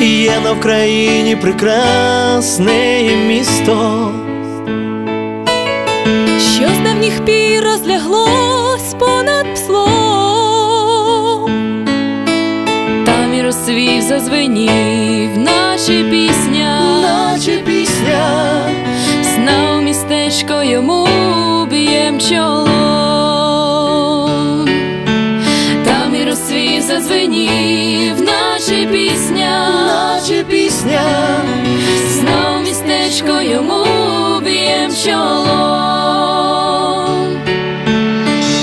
на Вкраїні прекрасне місто. що з давніх пір розляглось понад пслом. Там і розсвів зазвенів, наче пісня, Наче пісня, сна у містечко йому б'єм чолом. Там і розсвів зазвенів, наче пісня, наче пісня, у містечко йому б'єм чолом.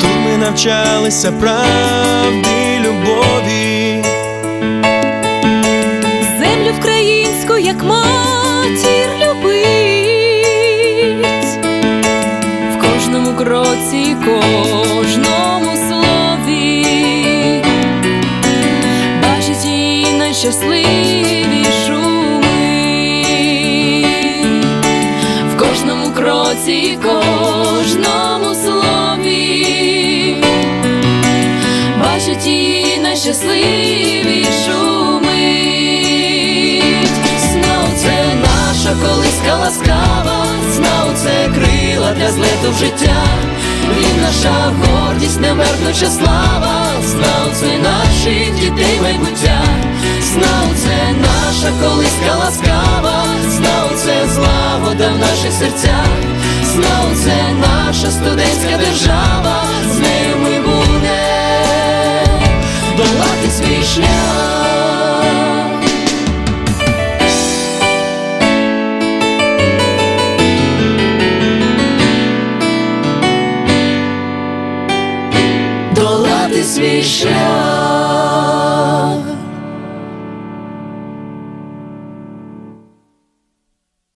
тут ми навчалися правди, любові. Землю вкраїнську, як матір любить, в кожному кроці, кожному її найщасливішу мить. в кожному кроці, кожному слові, бачить її найщасливішу мить. Знав це наша колиска ласкава, знав це крила для злету в життя. Він наша гордість, немеркнуча слава, знав це наших дітей ласкава, знав це злагода в наших серцях, знав це наша студентська держава, з нею ми будемо долати свій шлях. Долати свій шлях.